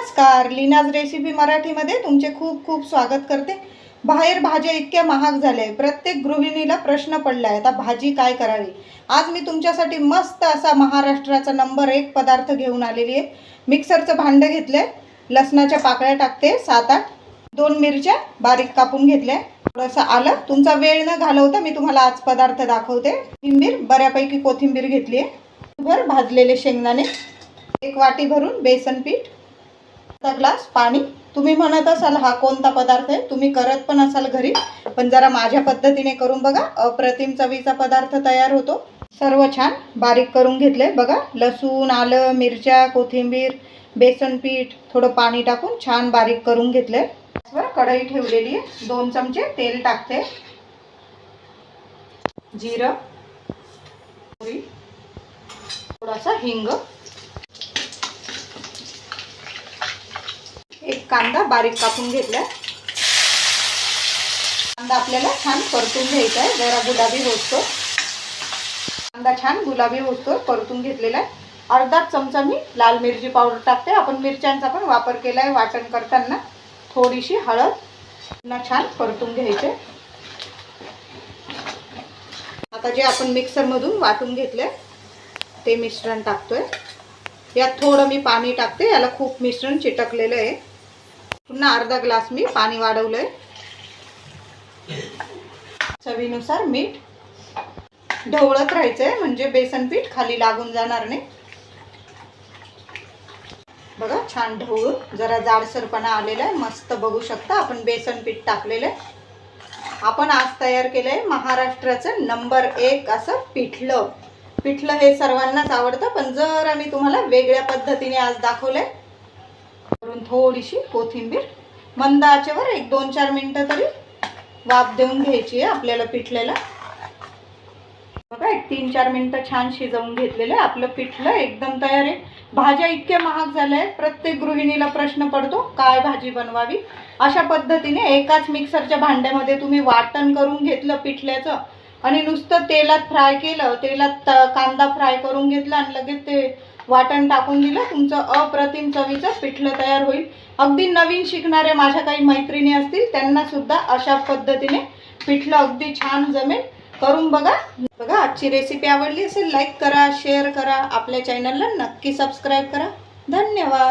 नमस्कार लीनाज रेसिपी मराठीमध्ये तुमचे खूप खूप स्वागत करते. बाहेर भाज्या इतक्या महाग झाल्या आहे प्रत्येक गृहिणीला प्रश्न पडला आहे आता भाजी काय करावी? आज मी तुमच्यासाठी मस्त असा महाराष्ट्राचा नंबर एक पदार्थ घेऊन आलेली आहे. मिक्सरचं भांडं घेतलं लसणाच्या पाकळ्या टाकते सात आठ. दोन मिरच्या बारीक कापून घेतल्या. थोडंसं आलं. तुमचा वेळ न घालवता मी तुम्हाला आज पदार्थ दाखवते. कोथिंबीर बऱ्यापैकी कोथिंबीर घेतली आहे. भर भाजलेले शेंगदाणे. एक वाटी भरून बेसन पीठ. ग्लास पाणी. तुम्ही म्हणत असाल हा कोणता पदार्थ आहे? तुम्ही करत पण असाल घरी. पण जरा माझ्या पद्धतीने करून बघा. अप्रतिम चवीचा पदार्थ तयार होतो. सर्व छान. बारीक करून घेतले. बघा लसूण आलं मिरच्या कोथिंबीर बेसन पीठ थोडं पाणी टाकून छान बारीक करून घेतले. गॅसवर कढई ठेवलेली आहे. दोन चमचे तेल टाकते. जिरं थोडासा हिंग. एक कांदा बारीक कापून घेतलाय. कांदा आपल्याला छान परतून घ्यायचा आहे. जरा गुलाबी होतो. कांदा छान गुलाबी होतो परतून घेतलेला आहे. अर्धा चमचा मी लाल मिरची पावडर टाकते. आपण मिरच्यांचा पण वापर केला आहे वाटण करताना. थोडीशी हळद ना छान परतून घ्यायचे. आता जे आपण मिक्सरमधून वाटून घेतले ते मिश्रण टाकतोय. यात थोडं मी पाणी टाकते. याला खूप मिश्रण चिटकलेलं आहे. पुन्हा अर्धा ग्लास मी पाणी वाढवलंय. चवीनुसार मीठ ढवळत राहायचंय म्हणजे बेसन पीठ खाली लागून जाणार नाही. बघा छान ढवळून जरा जाडसरपणा आलेला आहे. मस्त बघू शकता आपण बेसन पीठ टाकलेलं आहे. आपण आज तयार केलंय महाराष्ट्राचं नंबर एक असं पिठलं. पिठलं हे सर्वांनाच आवडतं पण जर आम्ही तुम्हाला वेगळ्या पद्धतीने आज दाखवलंय आहे थोडीशी कोथिंबीर. मंद आचेवर एक दोन चार मिनटं तरी वाफ देऊन घ्यायची आहे आपल्याला पिठलेला. बघा एक तीन चार मिनटं छान शिजवून घेतलेलं आहे. आपलं पिठलं एकदम तयार आहे. भाज्या इतक्या महाग झाल्या आहेत. प्रत्येक गृहिणीला प्रश्न पडतो काय भाजी बनवावी? अशा पद्धतीने एकाच मिक्सरच्या भांड्यामध्ये तुम्ही वाटण करून घेतलं पिठल्याचं आणि नुसतं तेलात फ्राय केलं तेलात कांदा फ्राय करून घेतला आणि लगेच ते वाटण टाकून दिलं. तुमचं अप्रतिम चवीचं पिठलं तयार होईल. अगदी नवीन शिकणाऱ्या माझ्या काही मैत्रिणी असतील त्यांना सुद्धा अशा पद्धतीने पिठलं अगदी छान जमेल. करून बघा. बघा आजची रेसिपी आवडली असेल लाईक करा शेअर करा. आपल्या चॅनलला नक्की सबस्क्राईब करा. धन्यवाद.